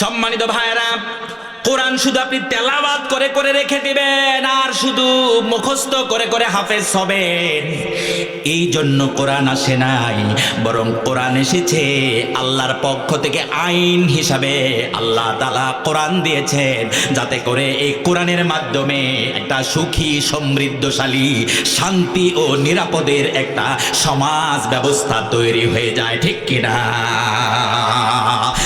সম্মানিত ভাইরা কোরআন শুধু আপনি তেলাবাদ করে করে রেখে দিবেন, আর শুধু মুখস্থ করে করে হাফেজ হবেন। এই জন্য কোরআন আসে নাই, বরং কোরআন এসেছে আল্লাহর পক্ষ থেকে আইন হিসাবে। আল্লাহ তালা কোরআন দিয়েছেন, যাতে করে এই কোরআনের মাধ্যমে একটা সুখী, সমৃদ্ধশালী, শান্তি ও নিরাপদের একটা সমাজ ব্যবস্থা তৈরি হয়ে যায়, ঠিক কিনা?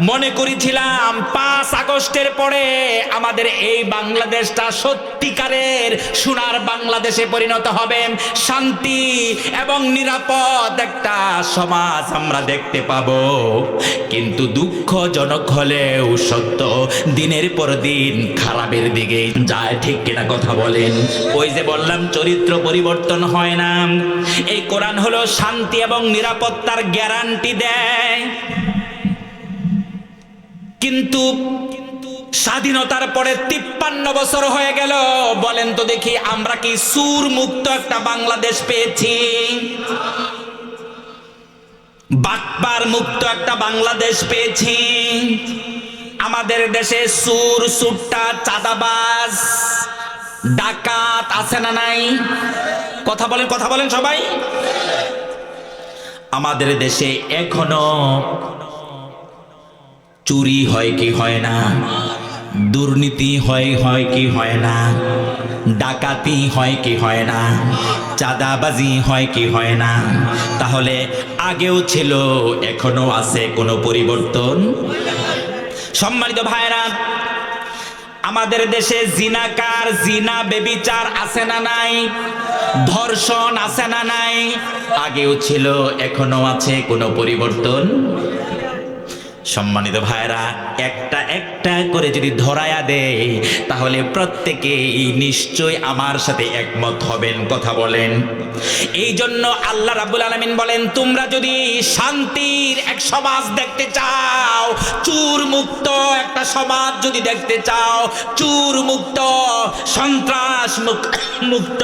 মনে করেছিলাম, পাঁচ আগস্টের পরে আমাদের এই বাংলাদেশটা সত্যিকারের সোনার বাংলাদেশে পরিণত হবে। শান্তি এবং নিরাপদ একটা সমাজ আমরা দেখতে পাব। কিন্তু দুঃখজনক হলেও সত্য, দিনের পর দিন খারাপের দিকে যায়। ঠিক কিনা কথা বলেন? ওই যে বললাম, চরিত্র পরিবর্তন হয় না। এই কোরআন হলো শান্তি এবং নিরাপত্তার গ্যারান্টি দেয়। কিন্তু স্বাধীনতার পরে তিপ্পান্ন বছর হয়ে গেল। বলেন তো দেখি, আমরা কি সুর মুক্ত একটা বাংলাদেশ পেয়েছি? বাটপার মুক্ত একটা বাংলাদেশ পেয়েছি। আমাদের দেশে সুর সুট্টা চাঁদাবাজ। ডাকাত আছে না নাই? কথা বলেন কথা বলেন সবাই। আমাদের দেশে এখনও চুরি হয় কি হয় না? দুর্নীতি হয় হয় কি হয় না? ডাকাতি হয় কি হয় না? চাঁদাবাজি হয় কি হয় না? তাহলে আগেও ছিল, এখনও আছে কোনো পরিবর্তন? সম্মানিত ভাইরা আমাদের দেশে জিনাকার, জিনা বেবিচার আছে না নাই? ধর্ষণ আছে না নাই? আগেও ছিল, এখনও আছে কোনো পরিবর্তন? সম্মানিত ভাইরা একটা একটা করে যদি ধরায়া দেয়, তাহলে প্রত্যেকেই নিশ্চয় আমার সাথে একমত হবেন, কথা বলেন। এই জন্য আল্লাহ রাব্বুল আলামিন বলেন, তোমরা যদি শান্তির এক সমাজ দেখতে চাও চুর মুক্ত একটা সমাজ যদি দেখতে চাও চুর মুক্ত সন্ত্রাস মুক্ত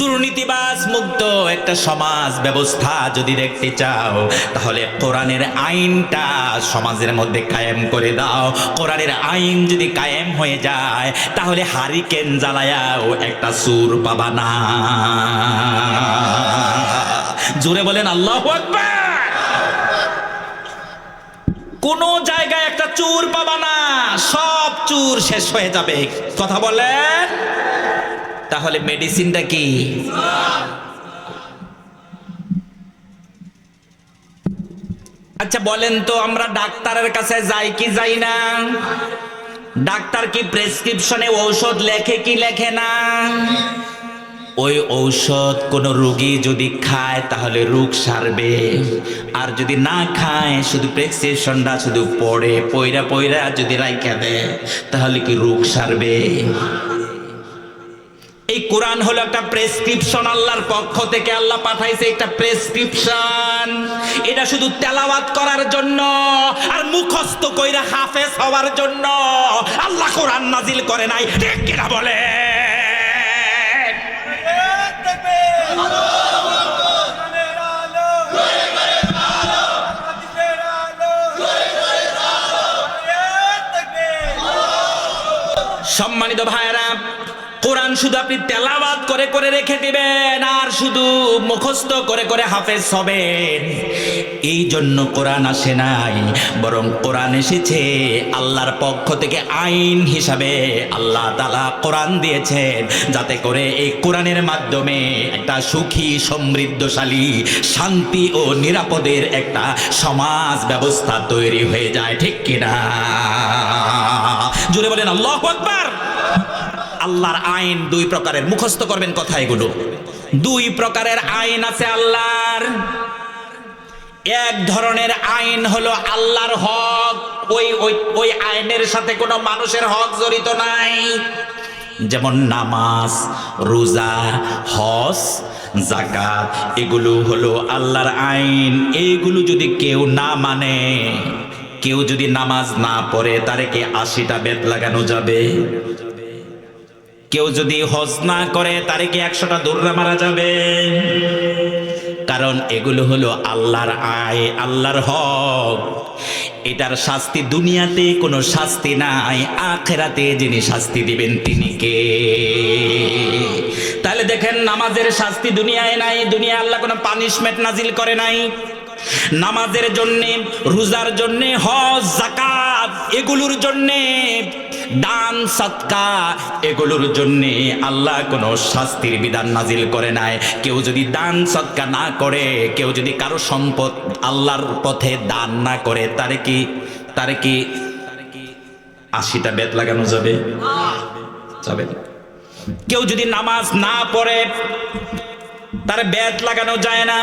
দুর্নীতিবাজ মুক্ত একটা সমাজ ব্যবস্থা যদি দেখতে চাও, তাহলে কোরআনের আইনটা সমাজের মধ্যে কায়েম করে দাও। কোরআনের আইন যদি কায়েম হয়ে যায়, তাহলে হারিকেন জ্বালায়াও একটা সুর পাবা না। জোরে বলেন, আল্লাহ কোন জায়গায় একটা চুর পাবা না, সব চুর শেষ হয়ে যাবে। কথা বলেন। তাহলে মেডিসিনটা কি? আচ্ছা বলেন তো আমরা ডাক্তারের কাছে যাই কি যাই না? ডাক্তার কি প্রেসক্রিপশনে ঔষধ লেখে কি লেখে না? ওই ঔষধ কোন রোগী যদি খায়, তাহলে রোগ সারবে। আর যদি না খায়, শুধু প্রেসক্রিপশনটা শুধু পড়ে পয়রা পয়রা যদি রাইখা দেয়, তাহলে কি রোগ সারবে? এই কোরআন হলো একটা প্রেসক্রিপশন আল্লাহর পক্ষ থেকে আল্লাহ পাঠাইছে একটা প্রেসক্রিপশন। এটা শুধু তেলাওয়াত করার জন্য আর মুখস্থ কইরা হাফেজ হওয়ার জন্য। আল্লাহ কোরআন নাজিল করে নাই, ঠিক কিনা বলে? সম্মানিত ভাইরা কোরআন শুধু আপনি তেলাওয়াত করে করে রেখে দিবেন, আর শুধু মুখস্থ করে করে হাফেজ হবেন। এই জন্য কোরআন আসে নাই, বরং কোরআন এসেছে আল্লাহর পক্ষ থেকে আইন হিসাবে। আল্লাহ তালা কোরআন দিয়েছেন যাতে করে এই কোরআনের মাধ্যমে একটা সুখী, সমৃদ্ধশালী, শান্তি ও নিরাপদের একটা সমাজ ব্যবস্থা তৈরি হয়ে যায়, ঠিক কিনা? জুড়ে বলেন, আল্লাহ আকবার! আল্লাহর আইন দুই প্রকারের। মুখস্থ করবেন কথা এগুলো দুই প্রকারের আইন আছে আল্লাহর। এক ধরনের আইন হলো আল্লাহর হক। ওই ওই আইনের সাথে কোনো মানুষের হক জড়িত নাই। যেমন নামাজ, রোজা, হজ জাকাত এগুলো হলো আল্লাহর আইন। এইগুলো যদি কেউ না মানে কেউ যদি নামাজ না পড়ে, তারে কি আশিটা বেত লাগানো যাবে? কেউ যদি হজ না করে, তারে কি একশোটা দৌড়া মারা যাবে? কারণ এগুলো হলো আল্লাহর আয়, আল্লাহর হক। এটার শাস্তি দুনিয়াতে কোনো শাস্তি নাই, আখেরাতে যিনি শাস্তি দিবেন তিনি কে? তাহলে দেখেন, নামাজের শাস্তি দুনিয়ায় নাই দুনিয়া আল্লাহ কোনো পানিশমেন্ট নাজিল করে নাই। নামাজের জন্যে, রোজার জন্যে, হজ জাকাত এগুলোর জন্যে দান, সৎকা, এগুলোর জন্য আল্লাহ কোনো শাস্তির বিধান নাজিল করে নাই। কেউ যদি দান, সৎকা না করে, কেউ যদি কারও সম্পদ আল্লাহর পথে দান না করে, তারে কি তারে কি আশিটা বেত লাগানো যাবে? যাবে কেউ যদি নামাজ না পড়ে তার ব্যাত লাগানো যায় না।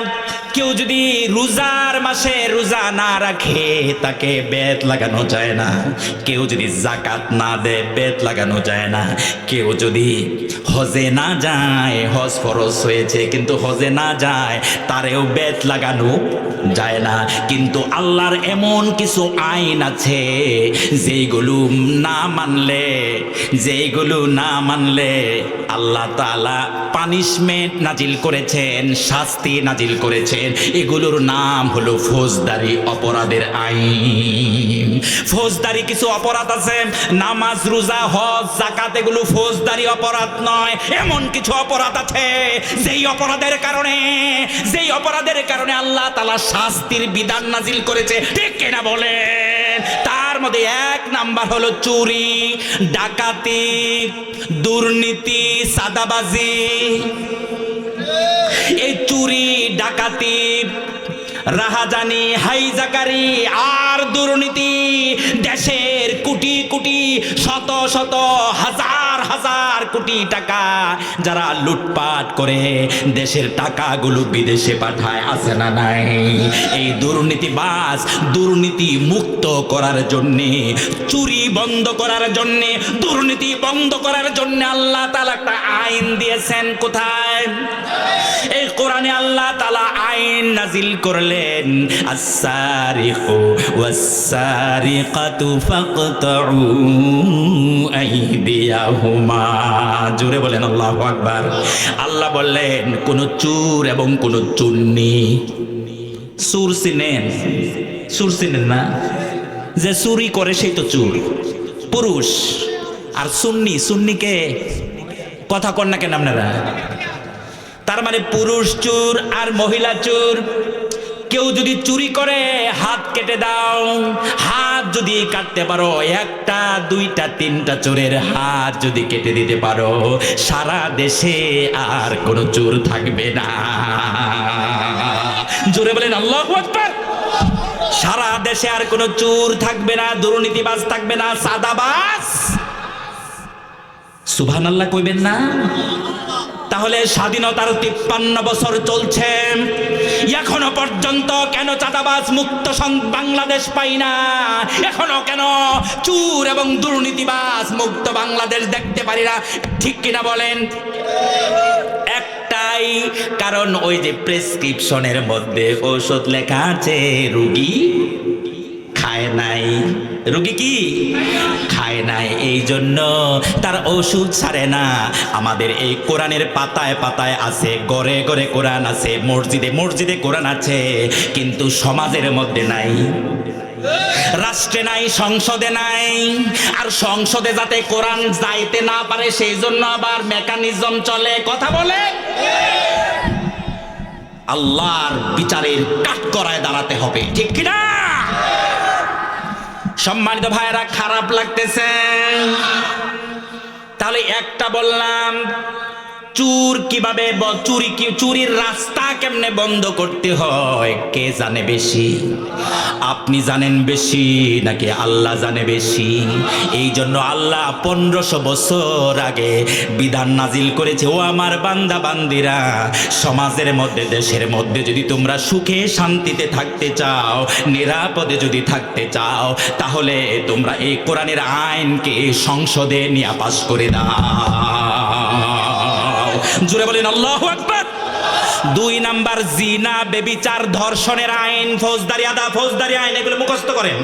কেউ যদি রোজার মাসে রোজা না রাখে, তাকে বেত লাগানো যায় না। কেউ যদি জাকাত না দেয় বেত লাগানো যায় না। কেউ যদি হজে না যায়, হজ ফরজ হয়েছে, কিন্তু হজে না যায়, তারেও বেত লাগানো যায় না। কিন্তু আল্লাহর এমন কিছু আইন আছে, যেইগুলো না মানলে, যেইগুলো না মানলে আল্লাহ তাআলা পানিশমেন্ট নাজিল করেছেন, শাস্তি নাজিল করেছেন। এগুলোর নাম হলো ফৌজদারি অপরাধের আইন। ফৌজদারি কিছু অপরাধ আছে, নামাজ, রোজা, হজ জাকাত এগুলো ফৌজদারি অপরাধ নয়। এমন কিছু অপরাধ আছে, যেই অপরাধের কারণে, যেই অপরাধের কারণে আল্লাহ তাআলা শাস্তির বিধান নাজিল করেছে। ঠিক কিনা বলেন? তার মধ্যে এক নাম্বার হলো চুরি, ডাকাতি, দুর্নীতি, সাদাবাজি। এই চুরি ডাকাতি রাহাজানি হাইজাকারি আর দুর্নীতি। দেশের কোটি কোটি, শত শত, হাজার হাজার কোটি টাকা যারা লুটপাট করে দেশের টাকাগুলো বিদেশে পাঠায়, আছে না নাই? এই দুর্নীতিবাজ দুর্নীতি মুক্ত করার জন্যে, চুরি বন্ধ করার জন্যে, দুর্নীতি বন্ধ করার জন্য আল্লাহ তালা একটা আইন দিয়েছেন কোথায়? এই কোরআনে আল্লাহ তালা আইন নাজিল করলেন আসারিকু ওয়াসারিকাতু ফাকতাউ আইদিয়াহুমা জোরে বলেন আল্লাহু আকবার। আল্লাহ বললেন, কোন চুর এবং কোন চুন্নি। সুর চিনেন। সুর চিনেন না। যে চুরি করে সেই তো চুর। পুরুষ। আর সুন্নি সুন্নিকে কথা কন না কেন আপনারা? তার মানে পুরুষ চোর আর মহিলা চোর। কেউ যদি চুরি করে, হাত কেটে দাও। হাত যদি কাটতে পারো, একটা, দুইটা, তিনটা চোরের হাত যদি কেটে দিতে পারো, সারা দেশে আর কোনো চোর থাকবে না। জোরে বলেন, আল্লাহ সারা দেশে আর কোনো চোর থাকবে না, দুর্নীতিবাজ থাকবে না, সাদাবাজ। সুবহান আল্লাহ কইবেন না। তাহলে স্বাধীনতার তিপ্পান্ন বছর চলছে। এখনও পর্যন্ত কেন চাঁদাবাজ মুক্ত বাংলাদেশ পাই না? এখনও কেন চুর এবং দুর্নীতিবাজ মুক্ত বাংলাদেশ দেখতে পারি না? ঠিক কিনা বলেন? একটাই কারণ, ওই যে প্রেসক্রিপশনের মধ্যে ঔষধ লেখা আছে, রুগী খায় নাই। রুগী কি? খায় নাই এই জন্য তার ওষুধ ছাড়ে না। আমাদের এই কোরআনের পাতায় পাতায় আছে, গড়ে গড়ে কোরআন আছে, মসজিদে মসজিদে কোরআন আছে, কিন্তু সমাজের মধ্যে নাই। রাষ্ট্রে নাই, সংসদে নাই, আর সংসদে যাতে কোরআন যাইতে না পারে সেই জন্য আবার মেকানিজম চলে। কথা বলে? আল্লাহর বিচারের কাঠকড়ায় দাঁড়াতে হবে, ঠিক কিনা? সম্মানিত ভাইয়েরা খারাপ লাগতেছে। তাহলে একটা বললাম চুর কীভাবে চুরি কি চুরির রাস্তা কেমনে বন্ধ করতে হয়? কে জানে বেশি? আপনি জানেন বেশি নাকি আল্লাহ জানে বেশি? এই জন্য আল্লাহ পনেরোশো বছর আগে বিধান নাজিল করেছে, ও আমার বান্দা বান্দিরা, সমাজের মধ্যে, দেশের মধ্যে যদি তোমরা সুখে শান্তিতে থাকতে চাও, নিরাপদে যদি থাকতে চাও, তাহলে তোমরা এই কোরআনের আইনকে সংসদে নিয়ে পাস করে দাও। জুড়ে বলেন, আল্লাহ আকবার। দুই নাম্বার, জিনা, বেবিচার, ধর্ষণের আইন, ফৌজদারি, আদা, ফৌজদারি আইন, এগুলো মুখস্থ করেন।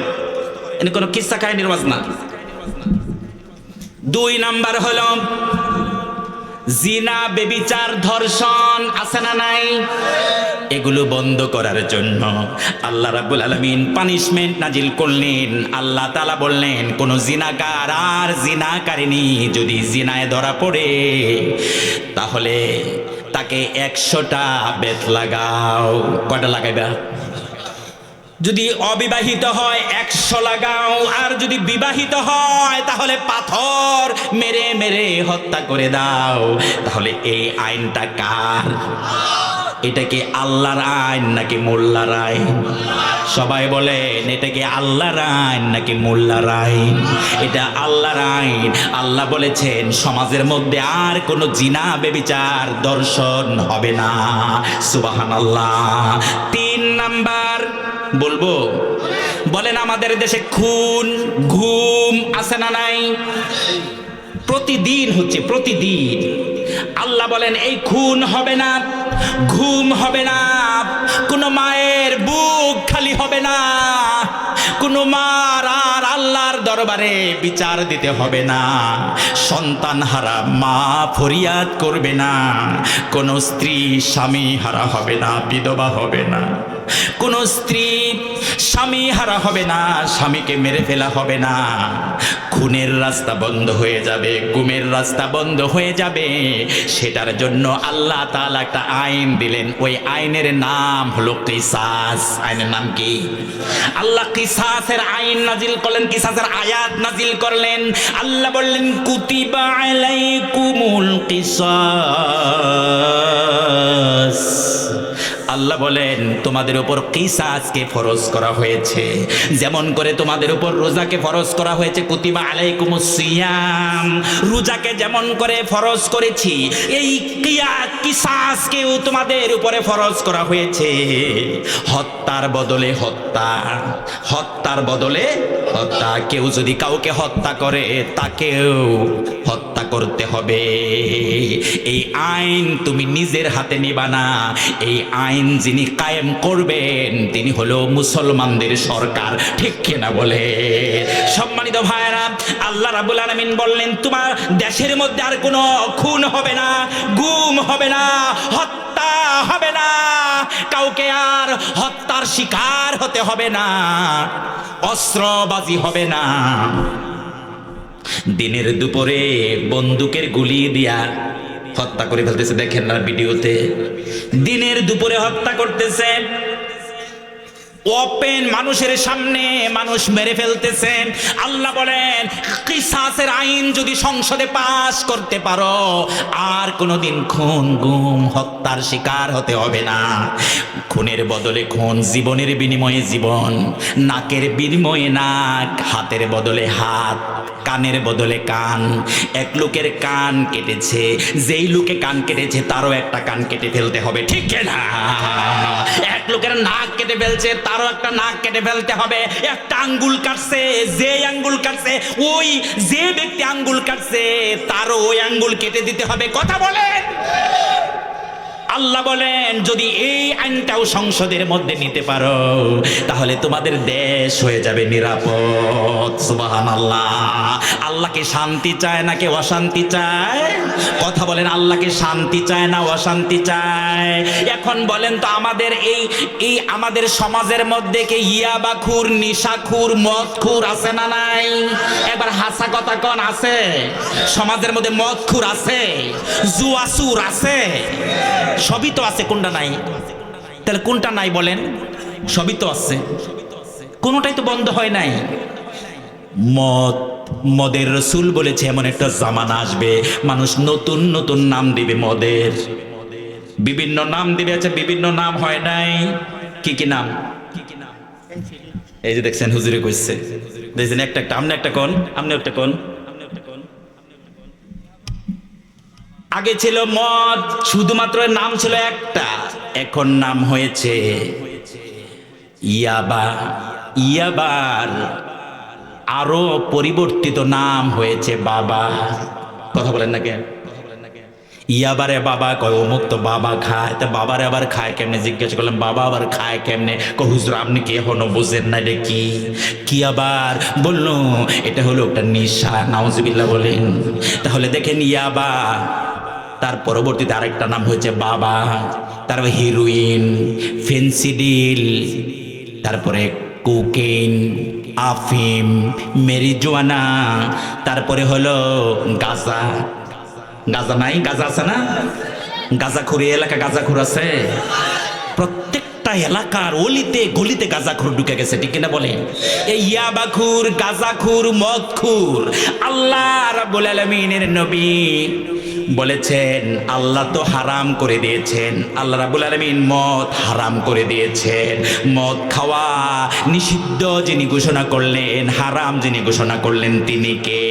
এনে কোনো কিস্সা কাহিনীর না। দুই নাম্বার হলো, জিনা, বেবিচার, ধর্ষণ, আছে না নাই? এগুলো বন্ধ করার জন্য আল্লাহ রাব্বুল আলামিন পানিশমেন্ট নাজিল করলেন। আল্লাহ তাআলা বললেন, কোন জিনাকার আর জিনাকারিনী যদি জিনায় ধরা পড়ে তাহলে তাকে একশোটা বেত লাগাও। কটা লাগাইবা? যদি অবিবাহিত হয়, একশো লাগাও। আর যদি বিবাহিত হয়, তাহলে পাথর মেরে মেরে হত্যা করে দাও। তাহলে এই আইনটা কার? এটা কি আল্লাহর আইন নাকি মোল্লার আইন? সবাই বলেন, এটা কি আল্লাহর আইন নাকি মোল্লার আইন? এটা আল্লাহর আইন। আল্লাহ বলেছেন, সমাজের মধ্যে আর কোনো জিনা, বেবিচার, দর্শন হবে না। সুবাহান আল্লাহ তিন নাম্বার, বলব? বলেন, আমাদের দেশে খুন, ঘুম আছে না নাই? প্রতিদিন হচ্ছে, প্রতিদিন। আল্লাহ বলেন, এই খুন হবে না, ঘুম হবে না, কোনো মায়ের বুক খালি হবে না, কোনো মার আর আল্লাহর দরবারে বিচার দিতে হবে না, সন্তান হারা মা ফরিয়াদ করবে না, কোনো স্ত্রী স্বামী হারা হবে না, বিধবা হবে না। কোন স্ত্রী স্বামী হারা হবে না, স্বামীকে মেরে ফেলা হবে না। খুনের রাস্তা বন্ধ হয়ে যাবে, গুমের রাস্তা বন্ধ হয়ে যাবে। সেটার জন্য আল্লাহ তাআলা একটা আইন দিলেন। ওই আইনের নাম হলো কিসাস। আইনের নাম কি? আল্লাহ কিসাসের আইন নাজিল করলেন, কিসাসের আয়াত নাজিল করলেন। আল্লাহ বললেন, কুতিবা আলাইকুমুল কিসাস। আল্লাহ বলেন, তোমাদের উপর কিসাসকে ফরজ করা হয়েছে। যেমন করে তোমাদের উপর রোজাকে ফরজ করা হয়েছে, কুতিবা আলাইকুমুস সিয়াম। রোজাকে যেমন করে ফরজ করেছি, এই কিয়া, কিসাসকেও তোমাদের উপরে ফরজ করা হয়েছে। হত্যার বদলে হত্যা, হত্যার বদলে হত্যা, কেউ যদি কাউকে হত্যা করে, তাকেও হত্যা করতে হবে। এই আইন তুমি নিজের হাতে নিবা না। এই আইন যিনি কায়েম করবেন, তিনি হলো মুসলমানদের সরকার। ঠিক কিনা বলে? সম্মানিত ভাইরা আল্লাহ রাবুল আলমিন বললেন, তোমার দেশের মধ্যে আর কোনো খুন হবে না, গুম হবে না, হত্যা হবে না। কাউকে আর হত্যার শিকার হতে হবে না। অস্ত্রবাজি হবে না। দিনের দুপুরে বন্দুকের গুলি দিয়া হত্যা করে ফেলতেছে। দেখেন না ভিডিওতে। দিনের দুপুরে হত্যা করতেছে। ওপেন মানুষের সামনে মানুষ মেরে ফেলতেছেন। আল্লাহ বলেন, কিসাসের আইন যদি সংসদে পাশ করতে পারো, আর কোনোদিন খুন, গুম, হত্যার শিকার হতে হবে না। খুনের বদলে খুন, জীবনের বিনিময়ে জীবন, নাকের বিনিময়ে নাক, হাতের বদলে হাত, কানের বদলে কান। এক লোকের কান কেটেছে, যেই লোকে কান কেটেছে, তারও একটা কান কেটে ফেলতে হবে। ঠিক না লোকের নাক কেটে ফেলছে, তারও একটা নাক কেটে ফেলতে হবে। একটা আঙ্গুল কাটছে, যে আঙ্গুল কাটছে, ওই যে ব্যক্তি আঙ্গুল কাটছে, তারও ওই আঙ্গুল কেটে দিতে হবে। কথা বলেন! আল্লাহ বলেন, যদি এই আইনটাও সংসদের মধ্যে নিতে পারো, তাহলে তোমাদের দেশ হয়ে যাবে নিরাপদ। সুবাহান আল্লাহ আল্লাহকে শান্তি চায় না কে অশান্তি চায়? কথা বলেন, আল্লাহকে শান্তি চায় না অশান্তি চায়? এখন বলেন তো, আমাদের এই এই আমাদের সমাজের মধ্যে কে ইয়াবাখুর নিশাখুর মদখুর আছে না নাই? এবার হাসা কথা কন আছে? সমাজের মধ্যে মদখুর আছে জুয়াসুর আছে। সবই তো আছে, কোনটা নাই? তাহলে কোনটা নাই বলেন? সবই তো আছে। কোনোটাই তো বন্ধ হয় নাই। মদ, মদের রসুল বলেছে, এমন একটা জামানা আসবে, মানুষ নতুন নতুন নাম দিবে মদের। বিভিন্ন নাম দিবে আছে বিভিন্ন নাম হয় নাই। কি কি নাম? এই যে দেখছেন, হুজুরে কইছে। দেখছেন, একটা একটা, আমনে একটা কোন? আমনে একটা কোন? আগে ছিল মদ, শুধুমাত্র নাম ছিল একটা। এখন নাম হয়েছে ইয়াবা। ইয়াবার আরও পরিবর্তিত নাম হয়েছে বাবা। কথা বলেন না কেন? ইয়াবারে বাবা কয়, অমুক তো বাবা খায়। তা বাবারে আবার খায় কেমনে? জিজ্ঞেস করলাম বাবা আবার খায় কেমনে? ক আপনি কি এখনও বুঝেন না রে কি? কি আবার? বলল, এটা হলো একটা নিশা, নাউজুবিল্লাহ বলেন। তাহলে দেখেন ইয়াবা তার পরবর্তীতে আরেকটা নাম হয়েছে বাবা তারপর হিরোইন ফেন্সিডিল তারপরে কোকেইন আফিম মেরিজুয়ানা তারপরে হলো গাজা। গাজা নাই? গাজা আছে না? গাজাখুরি এলাকা গাজাখুর আছে? প্রত্যেকটা এলাকার অলিতে গলিতে গাজাখুর ঢুকে গেছে, ঠিক কিনা বলে? এই ইয়াবাখুর, গাজাখুর, মদখুর, আল্লাহ রাব্বুল আলামিনের নবী। বলেছেন, আল্লাহ তো হারাম করে দিয়েছেন। আল্লাহ রাবুল আলমিন মদ হারাম করে দিয়েছেন। মদ খাওয়া নিষিদ্ধ যিনি ঘোষণা করলেন, হারাম যিনি ঘোষণা করলেন তিনি কে?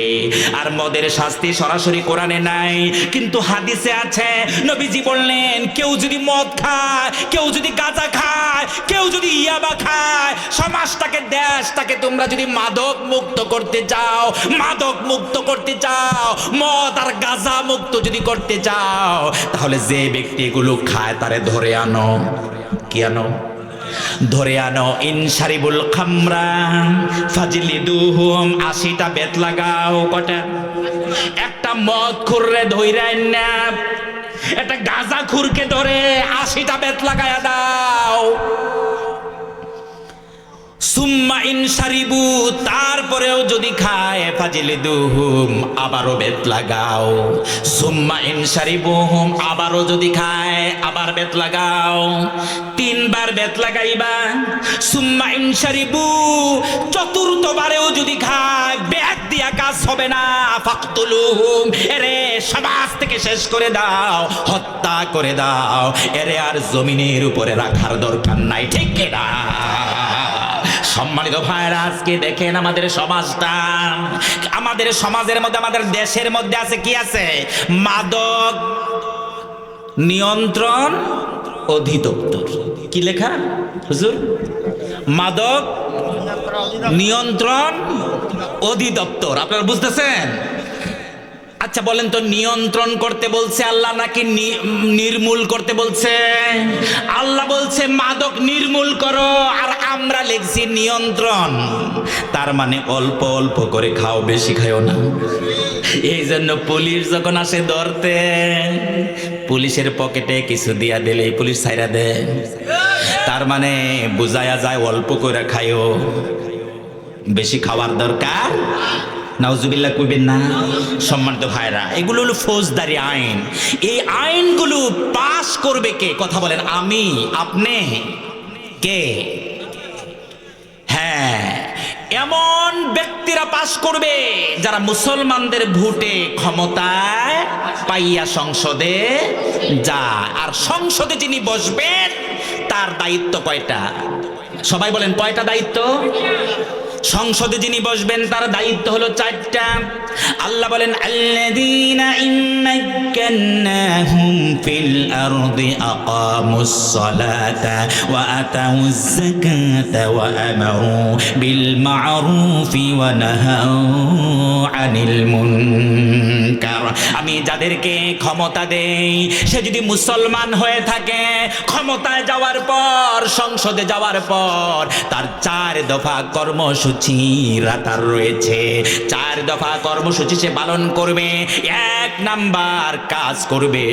আর মদের শাস্তি সরাসরি কোরআনে নাই, কিন্তু হাদিসে আছে, নবীজি বললেন, কেউ যদি মদ খায়, কেউ যদি গাঁজা খায়, কেউ যদি ইয়াবা খায়, সমাজটাকে, দেশটাকে তোমরা যদি মাদক মুক্ত করতে চাও মাদক মুক্ত করতে চাও, মদ আর গাঁজা মুক্ত যদি করতে চাও, তাহলে যে ব্যক্তি এগুলো খায় তারে ধরে আনো। কি আনো? ধরে আনো। ইনসারিবুল খামরা ফাজিলি দুহুম আশিটা বেত লাগাও কটা। একটা মদ খুররে ধইরা না। একটা গাঁজা খুরকে ধরে আশিটা বেত লাগায়া দাও। সুম্মা ইনসারিবু তারপরেও যদি খায় ফাজিলে দুহুম আবারও বেত লাগাও। সুম্মা ইনসারিবুহুম আবারও যদি খায়, আবার বেত লাগাও। তিনবার বেত লাগাইবা। সুম্মা ইনসারিবু চতুর্থবারেও যদি খায়, বেত দিয়া কাজ হবে না, ফাকতুলুহুম, এরে সমাজ থেকে শেষ করে দাও, হত্যা করে দাও, এরে আর জমিনের উপরে রাখার দরকার নাই, ঠিক কিনা? সম্মানিত ভাইরা আজকে দেখেন আমাদের সমাজটা। আমাদের সমাজের মধ্যে, আমাদের দেশের মধ্যে আছে কি আছে? মাদক নিয়ন্ত্রণ অধিদপ্তর। কি লেখা? হুজুর? মাদক নিয়ন্ত্রণ অধিদপ্তর। আপনারা বুঝতেছেন? আচ্ছা বলেন তো, নিয়ন্ত্রণ করতে বলছে আল্লাহ নাকি নির্মূল করতে বলছে? আল্লাহ বলছে, মাদক নির্মূল করো, আর আমরা লিখছি নিয়ন্ত্রণ। তার মানে অল্প অল্প করে খাও, বেশি খাও না। এই জন্য পুলিশ যখন আসে ধরতে, পুলিশের পকেটে কিছু দিয়া দিলে পুলিশ ছাইরা দেয়। তার মানে বুঝায়া যায়, অল্প করে খাইও। বেশি খাওয়ার দরকার নাউজুবিল্লাহ কইবেন না? সম্মানিত ভাইরা এগুলো হলো ফৌজদারি আইন। এই আইনগুলো পাশ করবে কে? কথা বলেন, আমি, আপনি, কে? হ্যাঁ এমন ব্যক্তিরা পাশ করবে যারা মুসলমানদের ভোটে ক্ষমতায় পাইয়া সংসদে যায়। আর সংসদে যিনি বসবেন, তার দায়িত্ব কয়টা? সবাই বলেন, কয়টা দায়িত্ব? সংসদে যিনি বসবেন, তার দায়িত্ব হলো চারটা। আল্লাহ বলেন, আল্লাযীনা ইম্মাক্কান্নাহুম ফিল বিল মা'রুফি আনিল আমি যাদেরকে ক্ষমতা দেই, সে যদি মুসলমান হয়ে থাকে, ক্ষমতায় যাওয়ার পর, সংসদে যাওয়ার পর, তার চার দফা কর্মসূচি তার রয়েছে। চার দফা কর্মসূচি সে পালন করবে, এক নাম্বার কাজ করবে,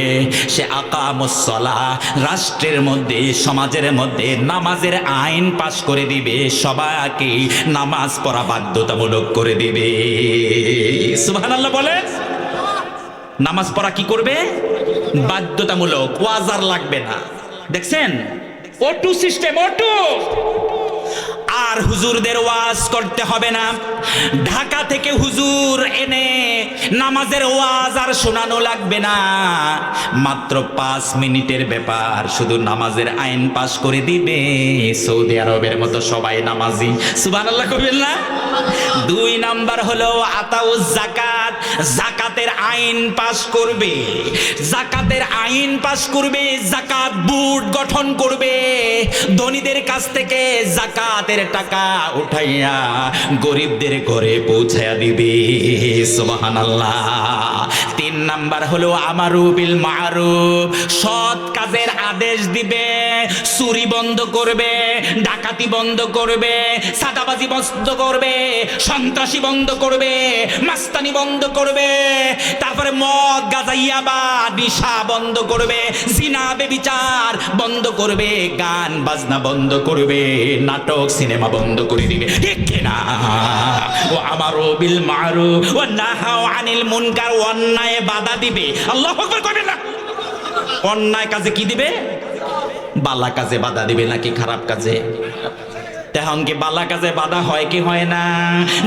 সে আকামুসলা রাষ্ট্রের মধ্যে, সমাজের মধ্যে নামাজের আইন পাশ করে দিবে, সবাইকে নামাজ পড়া বাধ্যতামূলক করে দিবে। সুবহানাল্লাহ বলেন। নামাজ পড়া কি করবে? বাধ্যতামূলক, ওয়াজার লাগবে না। দেখছেন? অটু সিস্টেম অটু! আর হুজুরদের ওয়াজ করতে হবে না। ঢাকা থেকে হুজুর এনে নামাজের ওয়াজ আর শোনানো লাগবে না। মাত্র পাঁচ মিনিটের ব্যাপার, শুধু নামাজের আইন পাশ করে দিবে। সৌদি আরবের মতো সবাই নামাজি। সুবান আল্লাহ না? দুই নাম্বার হলো আতাউজ জাকাত জাকাতের আইন পাশ করবে। জাকাতের আইন পাশ করবে জাকাত বুট গঠন করবে। ধনীদের কাছ থেকে জাকাতের টাকা উঠাইয়া গরিবদের ঘরে পৌঁছায়া দিবে। তিন নাম্বার হলো সৎ কাজের আদেশ দিবে, চুরি বন্ধ করবে, ডাকাতি বন্ধ করবে, সাদাবাজি বন্ধ করবে, সন্ত্রাসী বন্ধ করবে, মাস্তানি বন্ধ করবে, তারপরে মদ গাজা ইয়াবা নিশা বন্ধ করবে, জিনা, বেবিচার বন্ধ করবে, গান, বাজনা বন্ধ করবে, নাটক, সিনেমা বন্ধ করে দিবে। ঠিক কিনা? ও আমারও বিল মারু ও নাহাও আনিল মুনকার অন্যায় বাধা দিবে। আল্লাহ আকবার করবে না। অন্যায় কাজে কি দিবে? বালা কাজে বাধা দিবে নাকি খারাপ কাজে? তখন কি বালা কাজে বাধা হয় কি হয় না?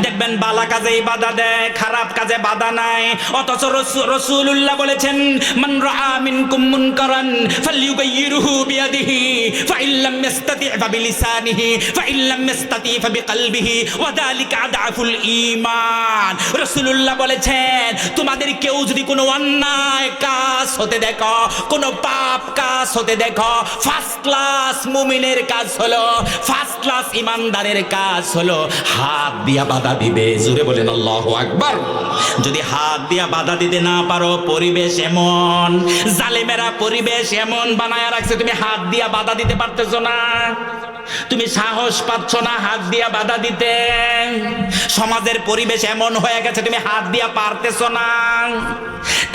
দেখবেন বালা কাজেই বাধা দেয়, খারাপ কাজে বাধা নাই। অথচ রসু- রসুলুল্লাহ বলেছেন, মান রাআ মিনকুম মুনকারান ফালইউগাইয়িরহু বিয়াদিহি ফাইন লাম ইস্তাতি' ফাবিলিসানিহি ফাইন লাম ইস্তাতি' ফাবিকলবিহি, ওয়া যালিকা আদআফুল ঈমান। রাসূলুল্লাহ বলেছেন, তোমাদের কেউ যদি কোনো অন্যায় কাজ হতে দেখো, কোনো পাপ কাজ হতে দেখো ফার্স্ট ক্লাস মুমিনের কাজ হলো ফার্স্ট ক্লাস ইমানদারের কাজ হলো হাত দিয়া বাধা দিবে। জুড়ে বলেন, আল্লাহু আকবার। যদি হাত দিয়া বাধা দিতে না পারো, পরিবেশ এমন, জালেমেরা পরিবেশ এমন বানায় রাখছে, তুমি হাত দিয়া বাধা দিতে পারতেছো না। তুমি সাহস পাচ্ছ না হাত দিয়া বাধা দিতে। সমাজের পরিবেশ এমন হয়ে গেছে, তুমি হাত দিয়া পারতেছো না।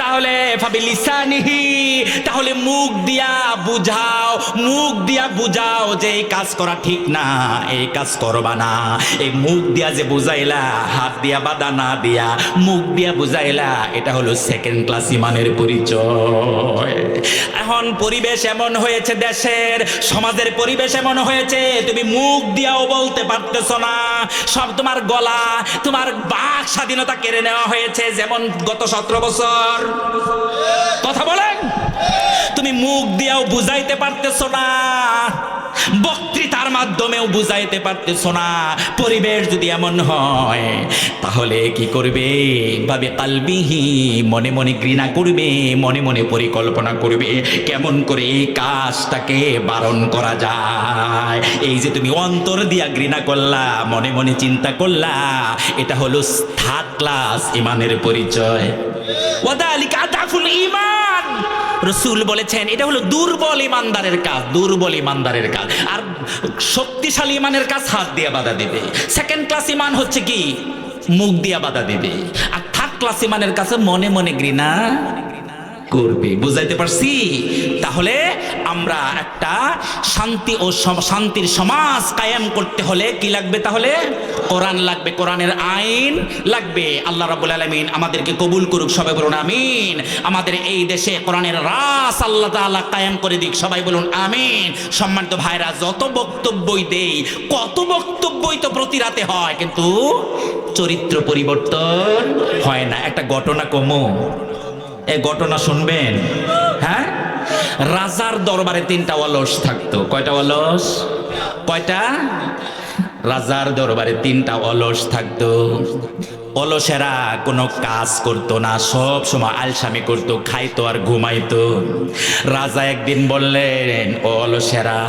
তাহলে ভাবি লিসানিহি তাহলে মুখ দিয়া বুঝাও, মুখ দিয়া বুঝাও যে এই কাজ করা ঠিক না, এই কাজ করবা না। এই মুখ দিয়া যে বুঝাইলা, হাত দিয়া বাধা না দিয়া, মুখ দিয়া বুঝাইলা, এটা হলো সেকেন্ড ক্লাস ইমানের পরিচয়। এখন পরিবেশ এমন হয়েছে দেশের, সমাজের পরিবেশ এমন হয়েছে, তুমি মুখ দিয়াও বলতে পারতেছো না। সব তোমার গলা, তোমার বাক স্বাধীনতা কেড়ে নেওয়া হয়েছে, যেমন গত সতেরো বছর। কথা বলেন? তুমি মুখ দিয়াও বুঝাইতে পারতেছো না। বক্তৃতার মাধ্যমেও বুঝাইতে পারতেছো না। পরিবেশ যদি এমন হয়, তাহলে কি করবে? ভাবে কালবিহি মনে মনে ঘৃণা করবে, মনে মনে পরিকল্পনা করবে, কেমন করে এই কাজটাকে বারণ করা যায়? এই যে তুমি অন্তর দিয়া ঘৃণা করলা, মনে মনে চিন্তা করলা, এটা হলো থার্ড ক্লাস, ইমানের পরিচয়। ওয়াদালিকা রসুল বলেছেন, এটা হলো দুর্বল ইমানদারের কাজ, দুর্বল ইমানদারের কাজ। আর শক্তিশালী ইমানের কাজ হাত দিয়ে বাধা দেবে। সেকেন্ড ক্লাস ইমান হচ্ছে কি? মুখ দিয়ে বাধা দেবে। আর থার্ড ক্লাস ইমানের কাছে মনে মনে ঘৃণা করবে। বুঝাইতে পারছি? তাহলে আমরা একটা শান্তি ও শান্তির সমাজ কায়েম করতে হলে কি লাগবে তাহলে? কোরআন লাগবে, কোরআনের আইন লাগবে। আল্লাহ রাবুল আলমিন আমাদেরকে কবুল করুক, সবাই বলুন আমিন। আমাদের এই দেশে কোরআনের রাস আল্লাহ তাআলা কায়েম করে দিক, সবাই বলুন আমিন। সম্মানিত ভাইরা, যত বক্তব্যই দেই, কত বক্তব্যই তো প্রতি রাতে হয়, কিন্তু চরিত্র পরিবর্তন হয় না। একটা ঘটনা কমো। এই ঘটনা শুনবেন। হ্যাঁ? রাজার দরবারে তিনটা অলস থাকতো। কয়টা অলস? কয়টা? রাজার দরবারে তিনটা অলস থাকতো। অলসেরা কোনো কাজ করতো না, সব সময় আলসামি করতো, খাইতো আর ঘুমাইতো। রাজা একদিন বললেন অলসেরা,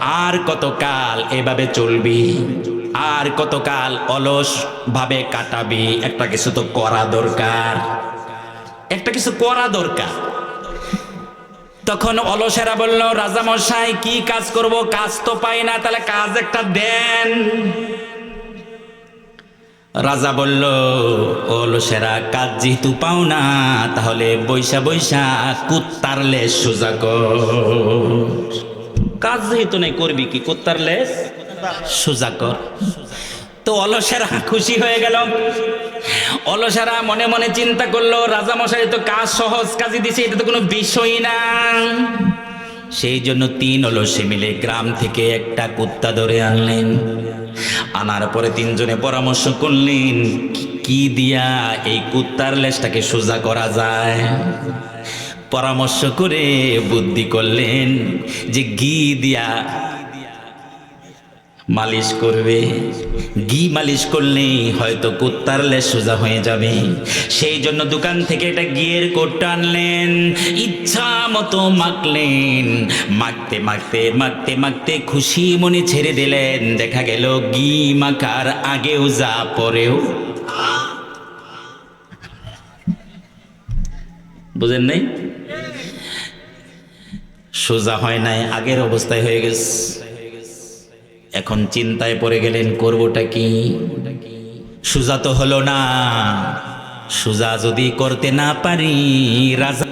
আর কতকাল এভাবে চলবি? আর কতকাল অলস ভাবে কাটাবি? একটা কিছু তো করা দরকার। একটা কিছু করা দরকার। তখন অলসেরা বলল, রাজামশাই, কি কাজ করব? কাজ তো পাই না, তাহলে কাজ একটা দেন। রাজা বলল, অলসেরা কাজ যেহেতু পাও না, তাহলে বৈশা বৈশা কুত্তার লেস সোজা কাজ যেহেতু নেই, করবি কি? কুত্তার লেস সোজা কর। তো অলসেরা খুশি হয়ে গেল। অলসেরা মনে মনে চিন্তা করল, রাজামশাই তো কাজ সহজ কাজই দিছে, এটা তো কোনো বিষয় না। সেই জন্য তিন অলসে মিলে গ্রাম থেকে একটা কুত্তা ধরে আনলেন। আনার পরে তিনজনে পরামর্শ করলেন কি দিয়া এই কুত্তার লেজটাকে সোজা করা যায়? পরামর্শ করে বুদ্ধি করলেন যে ঘি দিয়া মালিশ করবে। ঘি মালিশ করলেই হয়তো কুত্তার লেজ সোজা হয়ে যাবে। সেই জন্য দোকান থেকে একটা ঘিয়ের কোটটা আনলেন। ইচ্ছা মতো মাখলেন। মাখতে মাখতে মাখতে মাখতে খুশি মনে ছেড়ে দিলেন। দেখা গেল ঘি মাখার আগেও যা, পরেও বুঝেন নাই? সোজা হয় নাই, আগের অবস্থায় হয়ে গেছে। এখন চিন্তায় পড়ে গেলেন, করবোটা কি? সুজা তো হলো না। সুজা যদি করতে না পারি, রাজা